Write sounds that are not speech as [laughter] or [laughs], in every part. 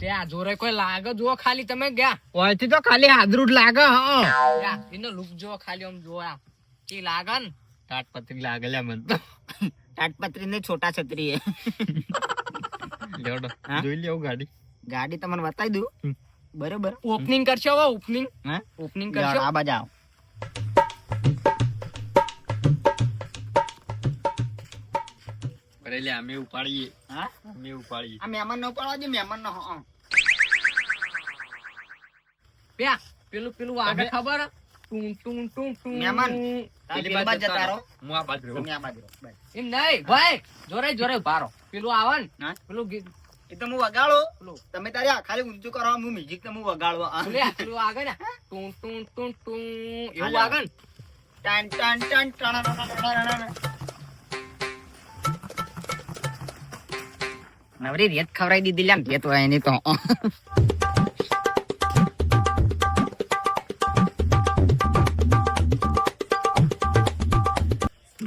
તે આ જોરે કોઈ લાગે? જો ખાલી તમે ગયા. ઓયથી તો ખાલી હાજરું જ લાગે હા. એનો લુક જો ખાલી આમ જોયા કી લાગે ને? તાટપત્રી લાગે લ્યા મને તો. તાટપત્રી ને છોટા છત્રી હે. લેવડો જોઈ લેવું ગાડી. ગાડી તમને બતાવી દઉં. બરોબર? ઓપનિંગ કરશો હવે ઓપનિંગ હે? ઓપનિંગ કરશો? આ બાજુ આવો. અરે લે અમે ઉપાડીએ હા અમે ઉપાડીએ આ મહેમાન ન ઉપાડવા દે મહેમાન ન હં. પ્યા પેલું પેલું આગળ ખબર? ટું ટું ટું ટું મહેમાન. પેલી બાજુ જતા રહો હું આ બાજુ રહું. આ બાજુ. એમ નહીં ભાઈ જોરે જોરે ભારો પેલું આવે ને પેલું એ તો હું વગાડો તમે તારે ખાલી ઊંચું કરો હું મ્યુઝિક તો હું વગાડવા આ. પેલું આગળ ને ટું ટું ટું ટું એવું. આગળ ને ટન ટન ટન નવરી રેત ખવડાવી દીધી લ્યા રેત હોય એની તો.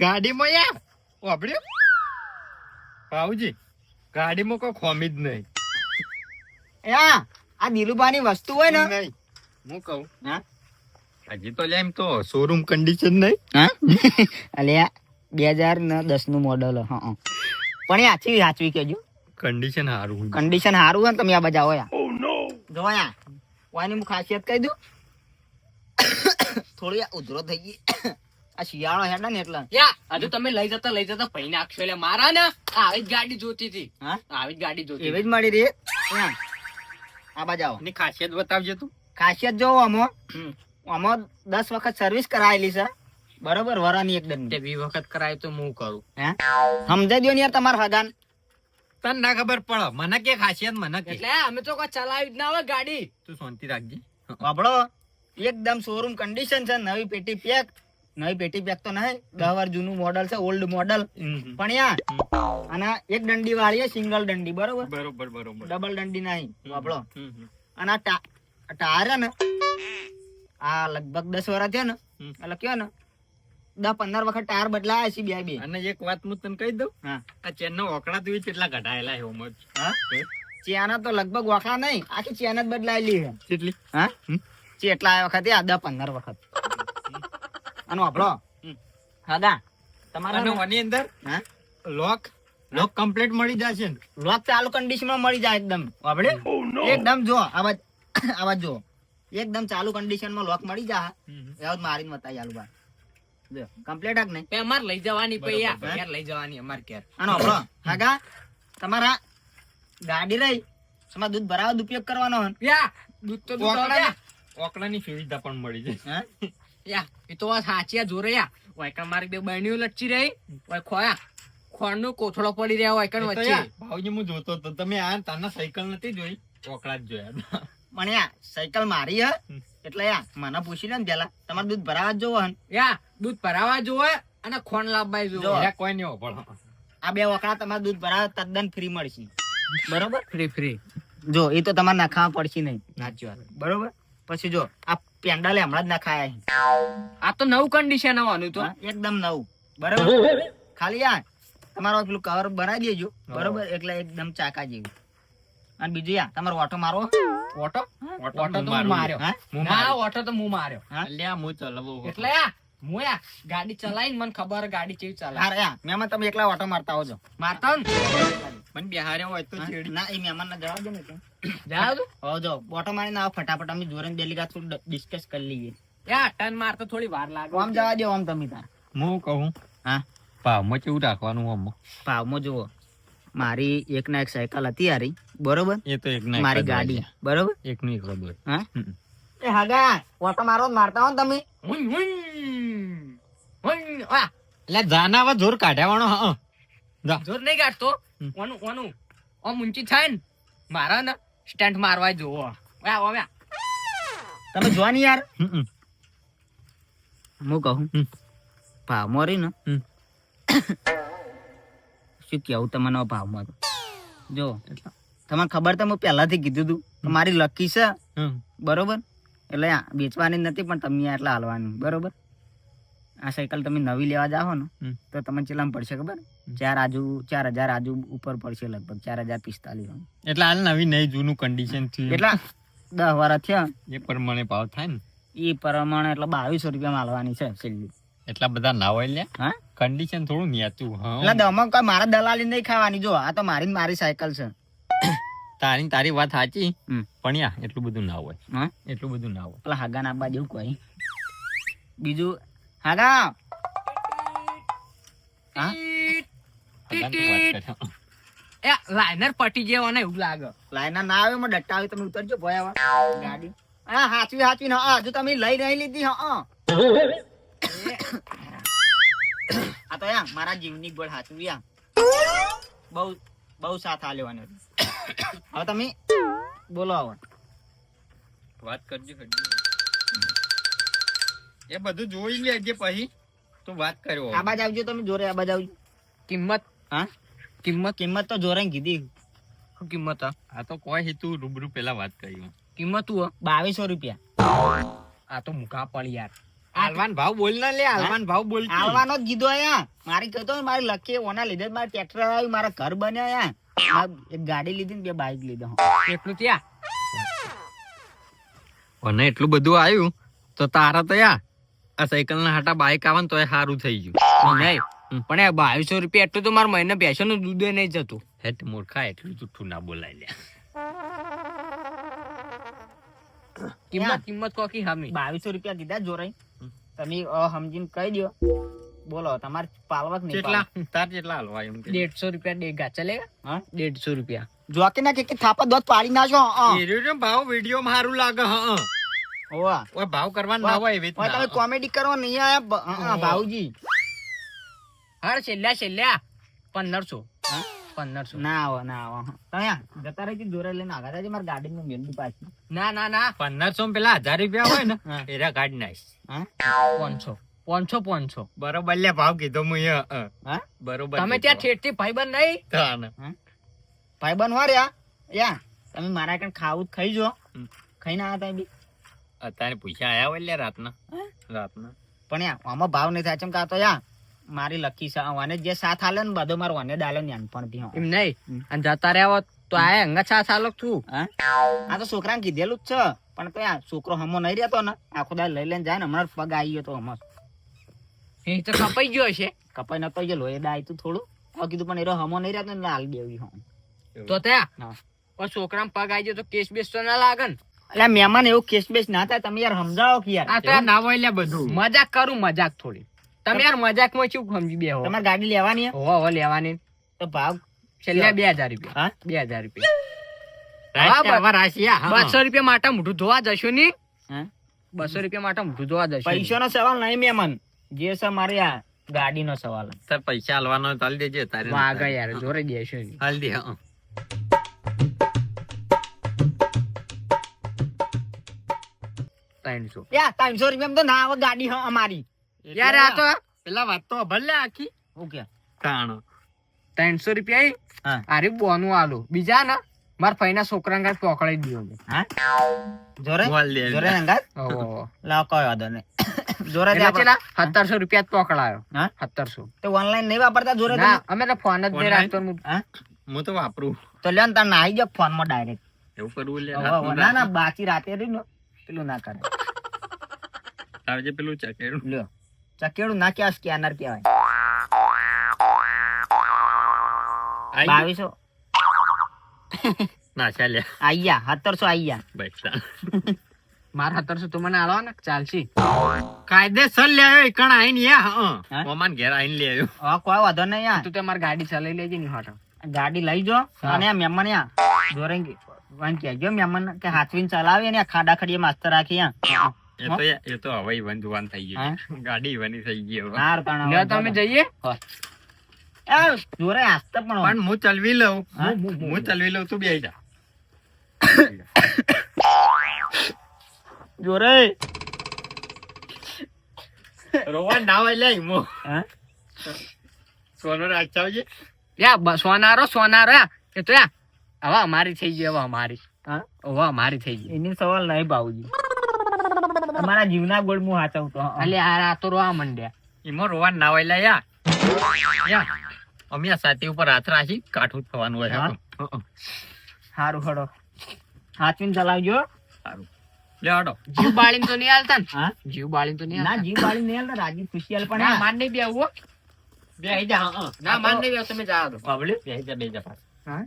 ગાડીમાં યા? વાપર્યો ભાઉજી ગાડીમાં કોઈ ખોમી જ નહીં. યા આ દિલુબાની વસ્તુ હોય ને. નહીં. હું કહું? હા? હજી તો એમ તો શોરૂમ કન્ડિશન નહીં. હા? અલ્યા બે હજાર ને દસનું મોડલ હા. પણ એ આચી સાચવી કેજો. કન્ડિશન સારું કન્ડિશન સારું હોય ને તમે આ બધા હોય. જો યા ઓની હું ખાસિયત કહી દઉં. થોડી આ ઉધરો થઈ ગઈ. આ શિયાળો હેડા ને એટલે. યા હજુ તમે લઈ જતા લઈ જતા ભાઈ નાખશો એટલે મારા ને આવી જ ગાડી જોતી હતી. હા? આવી જ ગાડી જોતી એવી જ મળી રહી. આ બાજુ ની ખાસિયત બતાવજે તું. ખાસિયત જોવો આમાં હમ. આમાં દસ વખત સર્વિસ કરાયેલી છે. બરોબર વરાની એકદમ બે વખત કરાય તો હું કરું. હે? સમજાઈ દો ને યાર તમારા હગાન. તને ના ખબર પડે. મને કે ખાસિયત મને કે. એટલે અમે તો કોઈ ચલાવી જ ના હોય ગાડી. તું શાંતિ રાખજે. આપડો એકદમ શોરૂમ કન્ડિશન છે. નવી પેટી પેક. નવી પેટી પેક તો નહીં. દસ વાર જૂનું મોડલ છે ઓલ્ડ મોડલ પણ યાર અને એક દંડી વાળી સિંગલ દંડી બરોબર? બરોબર બરોબર. ડબલ દંડી નહીં. હમ. અને આ ટા- આ ટાયર ને આ લગભગ દસ વર્ષ થયા ને એટલે કયો ને દસ પંદર વખત ટાયર બદલાયા છે બે બે. અને એક વાત હું તને કહી દઉં? હા. આ ચેન નો ઓકડા તું કેટલા ઘટાયેલા છે ઓમજ હા? ચેના તો લગભગ વાખલા નહીં આખી ચેન જ બદલાયેલી છે. કેટલી? હા? ચેટલા આ વખતે આ દસ પંદર વખત. આનો આપણો હમ. તમારા આની અંદર? હા? લોક? લોક કમ્પ્લીટ મળી જશે લોક ચાલુ કન્ડિશનમાં મળી જાય એકદમ. આપણે એકદમ જો આવાજ [coughs] આવાજ જો. એકદમ ચાલુ કન્ડિશનમાં લોક મળી જાય. એવું મારીને બતાવી આલુ જો કમ્પ્લીટ હક નહીં અમાર લઈ જવાની પૈ ઘેર લઈ જવાની અમાર ઘેર. આનો આપણો હગા તમારા ગાડી રહી તમારે દૂધ ભરાવા ઉપયોગ કરવાનો હન યા દૂધ તો દૂધ ઓકડા યા ઓકડાની સુવિધા પણ મળી જાય હા? યા એ તો સાચી આ જોરે યા. વાયકણ મારી બે બહેણીઓ લટચી રહી. વાય ખોયા. ખોણ નો કોથળો પડી રહ્યા હોય કણ વચ્ચે. ભાવજી હું જોતો તો તમે આ તાના સાયકલ નથી જોઈ? ઓકડા જ જોયા પણ સાયકલ મારી હે. એટલે યા મને પૂછી લે ને પેલા. તમારે દૂધ ભરાવા જ જોવો યા દૂધ ભરાવા જોવે અને ખોણ લાવવા જોવો. કોઈ નહીં ઓપડો આ બે વખડા તમારે દૂધ ભરાવા તદ્દન ફ્રી મળશે. બરોબર? ફ્રી ફ્રી જો એ તો તમારે નાખાવા પડશે નહીં. સાચી વાત. બરોબર? પછી જો આ પેન્ડલે હમણાં જ નાખાયા. આ તો નવું કન્ડિશન આવવાનું તો. એકદમ નવું. બરોબર? ખાલી આ તમારો પેલું કવર બનાવી દેજો. બરોબર? એટલે એકદમ ચાકા જેવું. અને બીજું યા તમારો ઓટો મારો ઓટો? ઓટો તો હું હું માર્યો. હા? હું ના મારું. ઓટો તો હું માર્યો. અલ્યા હું ચલાવો એટલે હું યા ગાડી ચલાવીને મને ખબર ગાડી કેવી ચલાવે. અરે યા મેમાં તમે એકલા ઓટો મારતા આવજો મારતા હોય પણ બિહાર્યા હોય તો છેડી ના એ મહેમાન ના જવાબ દો ને? જાવ તું હવે જો ઓટો મારીને આવો ફટાફટ. અમે જોરન બેલી ગાત ડિસ્કસ કરી લઈએ. યા ટર્ન મારતો થોડી વાર લાગે. આમ જવા દો આમ તમે તાર. હું કહું? હા? ભાવમાં કેવું રાખવાનું આમ? મો જુઓ. મારી એક ના એક સાયકલ હતી હારી. બરોબર? એ તો એક ના મારી ગાડી. બરોબર? એક નું એક જ હા? હમ. એ હગા ઓટો મારો મારતા હો તમે. એટલે જાના હવે જોર કાઢ્યાવાનો હા જોર નહીં કાઢતો. ઓનું ઓનું. ઓમ ઊંચી થાય ને મારા ને સ્ટેન્ટ મારવા જોવો. તમે જોવાની ને યાર. હું કહું? ભાવ મોરી ને. શું કેવું તમને ભાવમાં? જો તમને ખબર તો હું પહેલાથી કીધું તું મારી લકી છે. બરોબર? એટલે વેચવાની નથી પણ તમને એટલા હાલવાની. બરોબર? આ સાયકલ તમે નવી લેવા જાઓ ને તો તમને ચેલામ પડશે ખબર? ચાર આજુ ચાર હજાર આજુ ઉપર પડશે લગભગ ચાર હજાર પિસ્તાલીસ એટલે હાલ નવી નહીં જૂનું કન્ડિશન થયું. એટલા દસ વાર થયા. એ પ્રમાણે ભાવ થાય ને? એ પ્રમાણે એટલે બાવીસો રૂપિયા માલવાની છે છેલ્લી. એટલા બધા ના હોય લે હા? કન્ડિશન થોડું નેતું એટલે હા દમક કોઈ મારા દલાલી નહીં ખાવાની. જો આ તો મારી ને મારી સાયકલ છે. [coughs] તારી તારી વાત સાચી પણ યા એટલું બધું ના હોય. હા? એટલું બધું ના હોય. પેલા હાગા નાખવા જેવું કોઈ. બીજું? હાગા. હા. એ લાઇનર પટી જેવો ને એવું લાગે. લાઇનર ના આવે માં ડટ્ટા આવે તમે ઉતરજો ભયાવા ગાડી. હા હાચવી હાચવી ને હજુ તમે લઈ નહીં લીધી હા. આ તો યા મારા જીવની બળ હાચું યા બહુ બહુ સાથ આલ્યો હવે તમે બોલો આવો વાત કરજો કરજો. એ બધું જોઈ લેજે પછી તું વાત કર્યો આ બાજ આવજો તમે જોરે આ બાજ આવજો. કિંમત? હા? કિંમત? કિંમત તો જોરે ને કીધી. શું કિંમત આ? આ તો કોઈ તું રૂબરૂ પેલા વાત કરી કિંમત હું બાવીસો રૂપિયા. આ તો મુકા પડી યાર. હાલવાન ભાવ બોલ ના લે હાલવાન ભાવ બોલ તું. આલવાનો જ કીધો યા મારી કહેતો ને મારી લકી ઓના લીધે મારે ટ્રેક્ટર આવ્યું મારા ઘર બન્યા યા એક ગાડી લીધી ને બે બાઈક લીધા. એટલું ત્યાં અને એટલું બધું આવ્યું તો તારા તો યા આ સાયકલ ના હાટા બાઈક આવે ને તો એ સારું થઈ ગયું. નહીં પણ આ બાવીસો રૂપિયા એટલું તો મારા મહિને બેસવાનું દૂધ નહીં જતું હેટ મૂર્ખા એટલું જુઠ્ઠું ના બોલાય લે કિંમત કિંમત કોકી હામી? બાવીસો રૂપિયા કીધા જોરાઈ તમે અ સમજીને કહી દો બોલો તમારે પાલવક નહીં કેટલા તાર કેટલા હાલવા એમ કે. 150 રૂપિયા ડેગા ચલે હા? 150 રૂપિયા. જોકે ના કે કે થાપા દોત પાડી નાખો એ રહ્યો ને ભાવ વીડિયો મારું સારું લાગે હા ઓવા ઓય ભાવ કરવા ના હોય એવી ઓય તમે કોમેડી કરવા નહીં આયા ભાવજી હાર છેલ્લા છેલ્લા. પંદરસો. હા? પંદરસો. ના આવો ના આવો. તમે જતા રહેજો જોરે લઈને આગળ રહેજો મારી ગાડી નું મેંદુ પાછી. ના ના ના. પંદરસો પેલા હજાર રૂપિયા હોય ને એરા ગાડી નાખ હા? પાંચસો. પાંચસો પાંચસો. બરોબર લે ભાવ કીધો હું હા. બરોબર તમે ત્યાં ઠેઠથી ભાઈબંધ નહીં? તાને. ભાઈબંધ હો રહ્યા? યા તમે મારા કણ ખાવું જ ખાઈ જો ખાઈ ખાઈને આવ્યા તા બી. અત્યારે પૂછ્યા આયા હોય લે રાતના? રાતના. પણ યા આમાં ભાવ નહીં થાય ચમ કાં તો યા મારી લકી છે અને જે સાથ આલે ને બધો મારો વાને ડાલે ને પણ ભી એમ નહીં? અને જતા રહ્યા તો આ અંગા છા ચાલક છું આ તો છોકરાને કીધેલું જ છે પણ તો છોકરો હમો નહીં રહેતો ને આખો દાડ લઈ લઈને જાય ને હમણાં પગ આવી ગયો તો હમો. એ તો કપાઈ ગયો છે. કપાઈ નતો ગયો એ દાય તું થોડું. હવે કીધું પણ એરો હમો નહીં રહેતો ને લાલ દેવી હું. તો ત્યાં? છોકરામાં પગ આવી ગયો તો કેસ બેસ તો ના લાગે ને? એટલે મહેમાન એવું કેસ બેસ ના થાય તમે યાર સમજાવો કે યાર આ ના હોય એટલે બધું. મજાક કરું મજાક થોડી. તમે યાર મજાકમાં શું સમજી બે તમારે ગાડી લેવાની હે? હો લેવાની. તો ભાવ છેલ્લા બે હજાર રૂપિયા. હા? બે હજાર રૂપિયા. બસો. રૂપિયા માટે મોઢું ધોવા જશો ની બસો રૂપિયા માટે મોઢું ધોવા જશો. પૈસાનો સવાલ નહીં મેમન. જે છે મારે આ ગાડીનો સવાલ. સર પૈસા હાલવાનો હોય દેજે તારે આગળ યાર જોરે દેશો. હાલ દે હા. ત્રણસો. યા ત્રણસો રૂપિયા તો ના આવે ગાડી અમારી. યાર આ તો પેલા વાત તો ભલે આખી. ઓકે તાણ. ત્રણસો રૂપિયા હા. આરે બોનું આલો. બીજા ના? માર ફઈના છોકરા ઘર પકડાઈ દીધો હા? જોરે? જોરે અંગાત ઓહો. લાવ કયો વાંધો નહીં. [coughs] જોરે ચેલા? સત્તરસો રૂપિયા જ પકડાયો. હા? સત્તરસો. તો ઓનલાઈન નહીં વાપરતા જોરે ના અમે તો ફોન જ નહીં રાખતો હું. હું? તો વાપરું. તો લ્યો ને તાર નાઈ જાવ ફોનમાં ડાયરેક્ટ. એવું કરવું લે ના ના બાકી રાતે રહી ને પેલું ના કરે. આવજે પેલું ચકેડું લ્યો. ચકેડું ના કહેવાય. સ્કેનર કહેવાય બાવીસો. ના ચાલે આયા સત્તરસો આયા મારા સત્તરસો તું મને આલો ને ચાલશે? કાયદેસર લે આવ્યો કણ આઈને યા મમાન ઘેર આઈને લે આવ્યો. હા કોઈ વાંધો નહીં યાર. તું તે મારી ગાડી ચલાવી લેજે ની હાટો. ગાડી લઈ જો અને મહેમાન યા જોરેંગી. વાંચી આવજો મહેમાન કે હાથવીને ચલાવી અને ખાડા ખડીએ માસ્તર રાખી યા. એ તો એ તો હવે ઈવન જુવાન થઈ ગયું. ગાડી ઈવનની થઈ ગઈ હવે. હાર પણ લ્યો તમે જઈએ? જોરે આસ્તે પણ પણ હું ચલવી લઉં. હું? ચલવી લઉં તું બે જા. જોરે. રોવા ના હોય લે ઈમો? સોનો યા સોનારો સોનારો. એ તો યા હવે અમારી થઈ ગઈ હવે અમારી. હા? હવે અમારી થઈ ગઈ. એની સવાલ નહીં બાબુજી તમારા જીવના ગોળ હું હાચવતો. એટલે આ રાતો રોવા મંડ્યા. એમાં રોવા ના હોય લા યા. અમે આ સાથી ઉપર હાથ રાખી કાઠું થવાનું હોય સારું હડો હાથવીને ચલાવજો સારું લે હડો જીવ બાળીને તો નહીં હાલતા ને? જીવ બાળીને તો નહીં ના હાલતા. જીવ બાળી નહીં હાલતા, રાજી ખુશિયાલ પણ ના માન નહીં બે આવું બે આઈ જા. ના માન નહીં બે તમે જાઓ તો. બે આઈ જા, બે જા હા?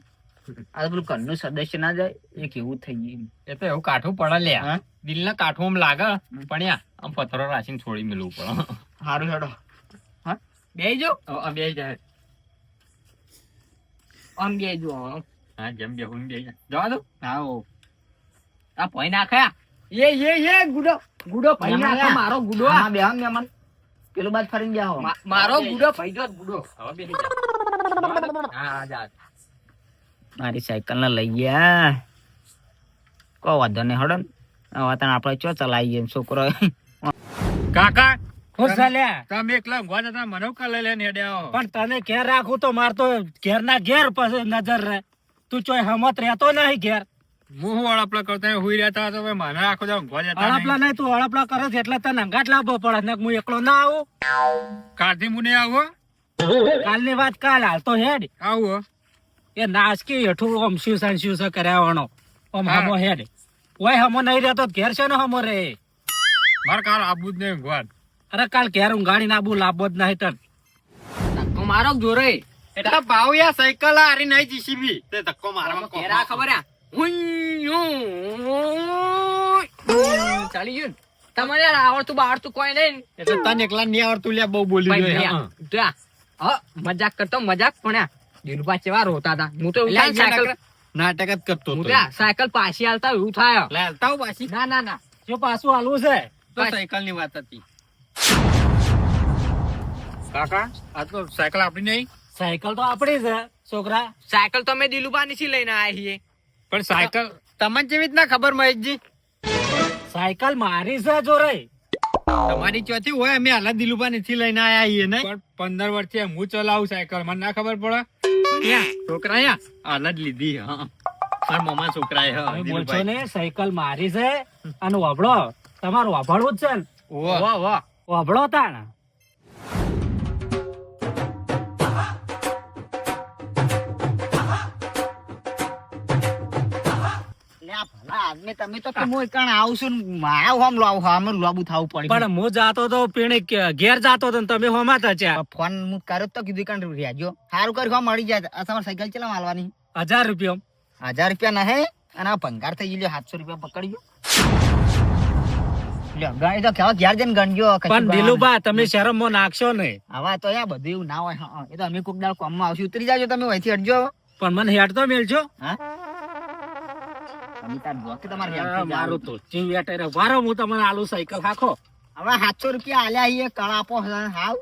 આ પેલું ઘરનું સદસ્ય ના જાય એ કેવું થઈ ગયું એ તો એવું કાઠું પડે લે. દિલ ના કાઠું આમ લાગે પણ યા આમ પથરો રાખીને છોડી મેલવું પડે. સારું હેડો. હા? બે જો બે જાય. આમ બે જો હા જેમ બે હું બે જવા દો. આવો. આ ભાઈ નાખ્યા. એ, એ, એ, ગુડો. ગુડો ભાઈ નાખ્યા. મારો ગુડો હા બે આમ ને પેલું બાદ ફરીને જાઓ મારો ગુડો ભાઈ જો ગુડો. હવે બે. હા જા. મારી સાયકલ ને લઈ ગયા. કો વાંધો નહીં હડો ને. હવે તને આપણે ચો ચલાવીએ છોકરો. કાકા ખુશ ચાલ્યા તમે એકલા ઊંઘવા જતા મને કા લઈને હેડે પણ તને ઘેર રાખું તો માર તો ઘેર ના ઘેર પછી નજર રહે. તું ચોય હમત રહેતો નહીં ઘેર. હું હું અળપલા કરતા? હુઈ રહેતા હતા તો મને આખો દા ઊંઘવા જતા અળપલા નહીં. નહીં તું અળપલા કરે છે એટલે તને અંગાટ લાવવો પડે. ને હું એકલો ના આવું. કાલથી હું નહીં કાલની વાત કાલ હાલ તો હેડ. આવું. એ નાસકી હેઠું આમ શિવસન શિવસ કર્યાવાનો આમ હા. હમો હેડ ઓય હમો નહીં રહેતો તો ઘેર છે ને હમો રે? મારે કાલ આબુ જ નહીં ઊંઘવા અરે કાલ ઘેર ગાડી નાબુ લાબો જ નહીં તન. ધક્કો મારો જોરે? એટલે ભાવ યા સાયકલ હારી નહીં જીસીબી. તે ધક્કો મારવા કોક ઘેરા ખબર આ. ચાલી ગયું તમારે યાર આવડતું બાવડતું કોઈ નહીં એટલે તને એકલા નહીં આવડતું લે બહુ બોલી. હા, મજાક કરતો મજાક પણ દિલભા વાર રોતા હતા? હું તો સાયકલ નાટક જ કરતો હું હતો સાયકલ પાછી હાલતા એવું થાય. હાલતા પાછી. ના ના ના. જો પાછું હાલવું છે તો સાયકલની વાત હતી. કાકા? આ તો સાયકલ આપણી નહીં. સાયકલ તો આપણી છે છોકરા. સાયકલ તો અમે દિલુબાની થી લઈને આયા છીએ. પણ સાયકલ તમને જેવી રીતના ખબર મહેશજી સાયકલ મારી છે જોરે. તમારી ચોથી હોય અમે હાલા દિલુબા નથી લઈને આયા છીએ ને? પણ પંદર વર્ષથી હું ચલાવું સાયકલ. મને ના ખબર પડે. અહીંયા છોકરા જ લીધી હા. મારા મામા છોકરાએ બોલશો ને સાયકલ મારી છે અને વાભળો. તમારું વાભળવું જ છે ને? વાહ વાહ વાભળો તાણ. તમે તો કે હું ને મારા હોમ લાવું હોમ લાબુ થાવું પડી. પણ હું જાતો તો પીણે ઘેર જાતો તો ને તમે હોમાતા છે ફોન હું કર્યો તો કીધું કણ રેજો સારું કર્યું હો મળી જાય. આ તમારે સાયકલ ચલાવ હાલવાની હજાર રૂપિયા. હજાર રૂપિયા ના હે? અને આ ભંગાર થઈ ગયો સાતસો રૂપિયા લ્યો, ગણી તો કેવા ઘેર જઈને ગણજો પણ દિલુબા તમે શરમમાં નાખશો નહીં હવે તો યા બધું એવું ના હોય. એ તો અમે કોક દાળ કોમમાં આવશું. ઉતરી જાજો તમે અહીંથી હટજો. પણ મને હેડ તો મેળજો હા? તમે તાર જો તમારે હેડ મારું તો જીવ વેટાઈ વારો હું તમને આલુ સાયકલ હાખો. હવે સાતસો રૂપિયા આલ્યા છીએ કળાપો હાવ.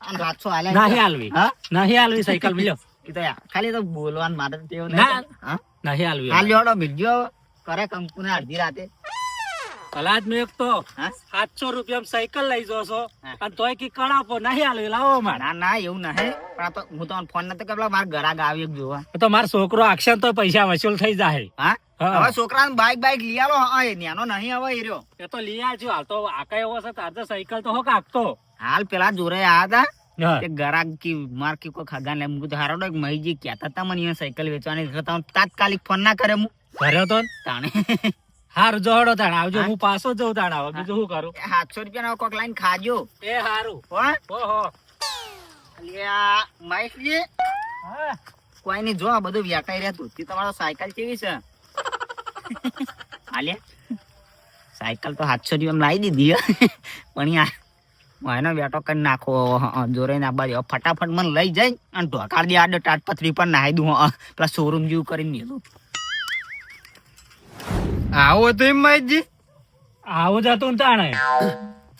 અને સાતસો આલ્યા નહીં આલવી. હા? નહીં આલવી સાયકલ મિલ્યો એ તો ખાલી તો બોલવાનું મારે તો તેવું ના. નહીં હા? નહીં હાલવી હાલ લ્યો હળો, કરે કંકુને અડધી રાતે. કલાજનું એક તો હા? સાતસો રૂપિયા સાયકલ લઈ જો છો અને તોય કી કળાપો નહીં આલવી લાવો માર ના ના એવું નહીં. પણ તો હું તમને ફોન નતો કે પેલા મારા ગરાગ આવી એક જોવા. તો મારો છોકરો આક્ષન તો પૈસા વસૂલ થઈ જાય. હા હા. હવે છોકરા બાઈક બાઈક લઈ આલો. હા એ ન્યાનો નહીં હવે એ રહ્યો. એ તો લઈ આવજો. હાલ તો આકા એવો છે તાર તો સાયકલ તો હો કાકતો હાલ પેલા જોરે આયા હતા. તે ગરાક કી માર કી કોઈ ખગા ને મુકું તો હારો ડોક મહીજી કહેતા હતા મને સાયકલ વેચવાની. તમે તાત્કાલિક ફોન ના કરે હું. ઘરે તો તાણે. હારું જોડો તાણ આવજો. હું. પાછો જઉ તાણ હવે. બીજું શું કરું? સાતસો રૂપિયા કોક લાઈન ખાજો. એ હારું. હો હો. લ્યા માઈક લે હા. કોઈ નહીં જો આ બધું વ્યાકાઈ રહેતું તે તમારો સાયકલ કેવી છે? આલ્યા સાયકલ તો સાતસો રૂપિયા લાવી દીધી પણ યાર હું એનો બેટો કરી નાખો જોરે ના બાજુ ફટાફટ મને લઈ જાય અને ઢોકાર દે આડો ટાટપથરી પર નાહી દઉં પેલા શોરૂમ જેવું કરીને મેલું. આવો તો એમ મહેશજી આવો જ હતું ને તાણે.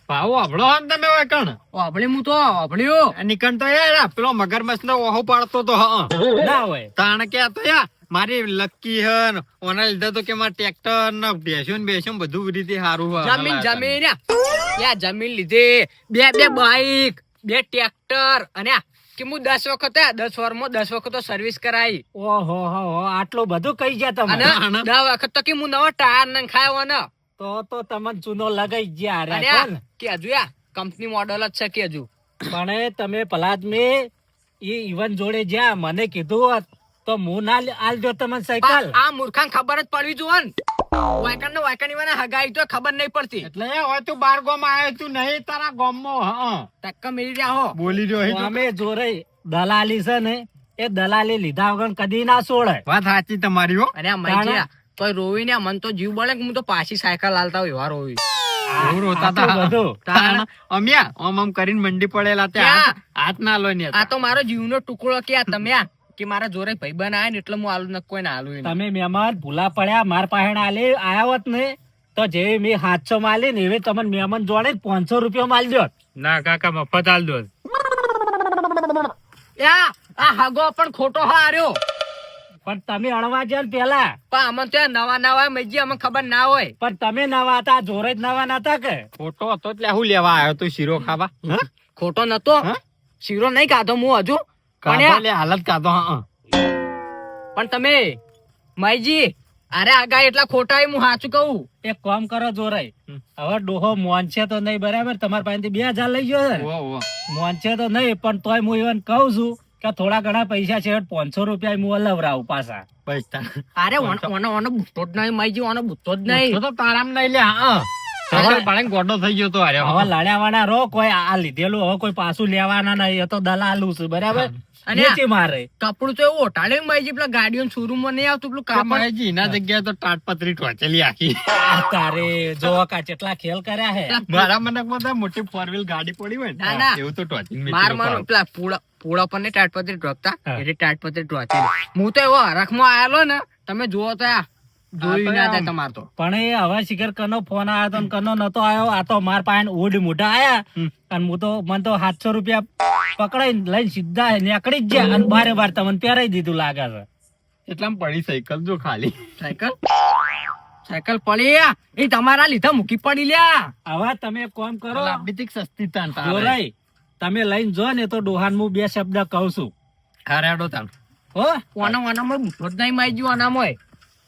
ભાવો આપણો હો ને તમે હોય કણ? ઓભળી હું તો ઓભળ્યો નીકળ તો યાર પેલો મગરમચ્છ નો ઓહો પાડતો તો હા ના હોય. તાણ કે તો યાર? મારી લકી હન ઓના લીધે તો કે મારે ટ્રેક્ટર ને ભેંસો ને બેસો બધું રીતે સારું હોય. જમીન જમીન યા જમીન લીધે બે બે બાઈક બે ટ્રેક્ટર અને કે હું દસ વખત આ દસ વર્ષમાં દસ વખત સર્વિસ કરાવી ઓહો હો હો આટલું બધું કહી ગયા તમે. અને દસ વખત તો કે હું નવો ટાયર ને ખાયો ને તો તો તમે જૂનો લગાઈ ગયા અરે કે હજુ યા કંપની મોડલ જ છે કે હજુ. પણ તમે તમે મેં એ ઈવન જોડે જ્યાં મને કીધું હોત તો હું ના લે- આલ દો તમને સાયકલ. આ મૂર્ખાન ખબર જ પડવી જોઈએ ને. વાયકણ ને વાયકણ વાળા હગાઈ તો ખબર નહીં પડતી. એટલે એ હોય તું બાર ગોમ આવ્યો તું નહીં તારા ગામમાં માં ટક્કા મેળી રહ્યા હો. બોલી રહ્યો અમે જોરે દલાલી છે ને એ દલાલી લીધા વગર કદી ના છોડે વાત સાચી તમારી હો. અરે મૈયા તો રોવી ને મન તો જીવ બળે કે હું તો પાછી સાયકલ હાલતા હોય એવા રોવી. અમ્યા આમ આમ કરીને મંડી પડેલા ત્યાં? હાથ- ના લો ને આ તો મારો જીવનો ટુકડો ક્યાં તમે આ. કે મારા જોડે ભાઈબંધ આયા ને એટલે હું આલુ ન કોઈ આલુ તમે મહેમાન ભૂલા પડ્યા માર પાસે આલે આયા હોત ને તો જે મેં સાતસો માલી ને એવી તમને મહેમાન જોડે પાંચસો રૂપિયા માલ દો ના કાકા મફત આલ દો. આ હાગો પણ ખોટો હાર્યો. પણ તમે અણવા જો ને પેલા. પણ અમને તો નવા નવા મૈજી અમને ખબર ના હોય. પણ તમે નવા હતા જોરે જ નવા નતા કે? ખોટો હતો એટલે હું લેવા આવ્યો તું શીરો ખાવા. ખોટો નતો? હા? શીરો નહીં ખાધો હું હજુ? હાલત કાઢો પણ તમે માઈજી અરે આગા એટલા ખોટા હું સાચું કહું. એક કામ કરો જોરાય. હવે ડોહો મોનશે તો નહીં બરાબર? તમારા પાસેથી બે હજાર લઈ ગયો. મોનશે તો નહીં પણ તોય હું even કહું છું કે થોડા ઘણા પૈસા છે પાંચસો રૂપિયા હું લવરાવું પાછા બસ અરે ઓનો ઓનો બુટ્ટો જ નહીં માઈજી ઓનો બુટ્ટો જ નહીં. તો તારામ નહીં લે હા ગોડો થઈ ગયો તો અરે હવે લડ્યા વાળા રો કોઈ આ લીધેલું હવે કોઈ પાછું લેવાના નહીં એ તો દલાલું છે બરાબર? અને મારે. કપડું તો એવું ઓટાડે માઈજી પેલા ગાડીઓ શોરૂમમાં નહીં આવતું પેલું કામ કાપડજી એના જગ્યાએ તો તાટપત્રી ટોચેલી આખી. તારે જોવા કા કેટલા ખેલ કર્યા હે? મારા મનકમાં મોટી ફોર વ્હીલ ગાડી પડી હોય ને એવું તો ટોચિંગ માર મારું પેલા પૂળા પૂળા પર ને ટાટ પતરી હા. એટલે ટાટપત્રી ટોચેલી. હું તો એવો હરખમાં આયેલો ને તમે જુઓ તો આ જોયું ના થાય. તમાર તો. પણ એ હવે શિખર કનો ફોન આવ્યો તો કનો નતો આવ્યો આ તો માર પાસે ઓડ મોઢા આયા. અને હું તો મને તો સાતસો રૂપિયા પકડાઈ લઈને સીધા નીકળી જ ગયા અને બારે બાર તમને પહેરાઈ દીધું લાગે છે. એટલામાં પડી સાયકલ જો ખાલી. સાયકલ? સાયકલ પડી એ તમારા લીધા મૂકી પડી લ્યા. હવે તમે કામ કરો. લાંબી તીક સસ્તી તાન. જોરાઈ તમે લઈને જો ને તો ડોહાન હું બે શબ્દ કહું છું. હારાડો તાન. હો? ઓના ઓનામાં જ નહીં માઈ ગયું ઓનામાં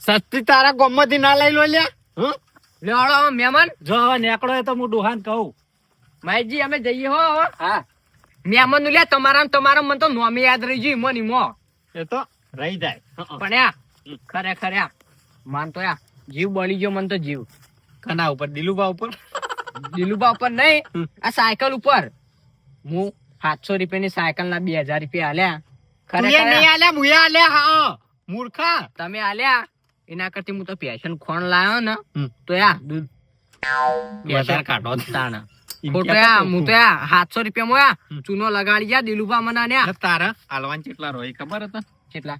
સસ્તી તારા ગોમમાંથી ના લઈ લો લ્યા. હં? લે મહેમાન. જો હવે નેકડો તો હું ડુહાન કહું. માઈજી અમે જઈએ હો હા. મહેમાનનું લ્યા તમારા ને તમારા મને તો નોમી યાદ રહી ગયું મોની મો એ તો રહી જાય. પણ યા ખરે ખરે માન તો યા જીવ બળી ગયો મન તો જીવ. કના ઉપર? દિલુબા ઉપર? દિલુબા ઉપર નહીં આ સાયકલ ઉપર. હું સાતસો રૂપિયાની સાયકલ ના બે હજાર રૂપિયા આલ્યા. ખરે ખરેખર નહીં આલ્યા મુયા આલ્યા હા. મૂર્ખા. તમે આલ્યા. એના કરતી હું તો પેશન ખોણ લાયો ને તો યા. દૂધ. પેશન કાઢો. [laughs] તાણા. એમ ખોટો કહેતો હું તો યા સાતસો રૂપિયા મોયા. ચૂનો લગાડી ગયા દિલુભા મના ને તારા આલવાન કેટલા રોય ખબર હતા? કેટલા?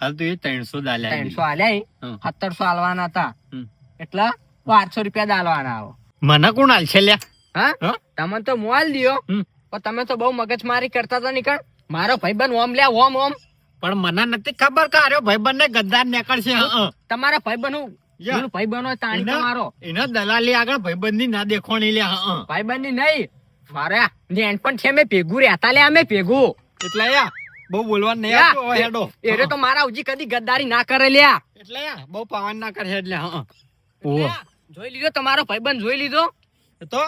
હાલ તો એ ત્રણસો દાલ્યા ત્રણસો આલ્યા સત્તરસો આલવાના હતા. એટલા બારસો રૂપિયા દાલવાના આવો. મને કોણ હાલશે લ્યા? હા? તમે તો મોબાઈલ દિયો. પણ તમે તો બહુ મગજમારી કરતા હતા નીકળ. મારો ભાઈબંધ ઓમ લ્યા ઓમ ઓમ. પણ મને નથી ખબર કે આર્યો ભાઈબંધ ને ગદ્દાર નીકળશે તમારા ભાઈબંધ હું. પેલું ભાઈબંધ હોય તાણી તમારો. એના દલાલી આગળ ભાઈબંધની ના દેખોણી લે. ભાઈબંધની નહીં. મારે પણ છે મેં ભેગું રહેતા લે અમે ભેગું. એટલે યા બહુ બોલવાનું નહીં આવતો હેડો. એરે તો મારા ઉજી કદી ગદ્દારી ના કરે લ્યા. એટલે યા બહુ પાવન ના કરે એટલે હા જોઈ લીધો તમારો ભાઈબંધ જોઈ લીધો? તો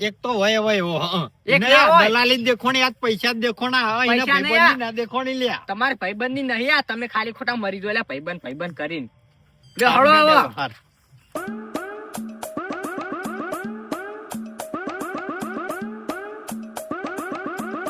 એક તો હોય હોય હો. એક હોય. દલાલી જ દેખોણી આજ પૈસા જ દેખોણા હવે એના નહીં ના દેખોણી લ્યા તમારે ભાઈબંધની નહીં આ તમે ખાલી ખોટા મરી જોયેલા ભાઈબંધ ભાઈબંધ કરીને હળો હાર.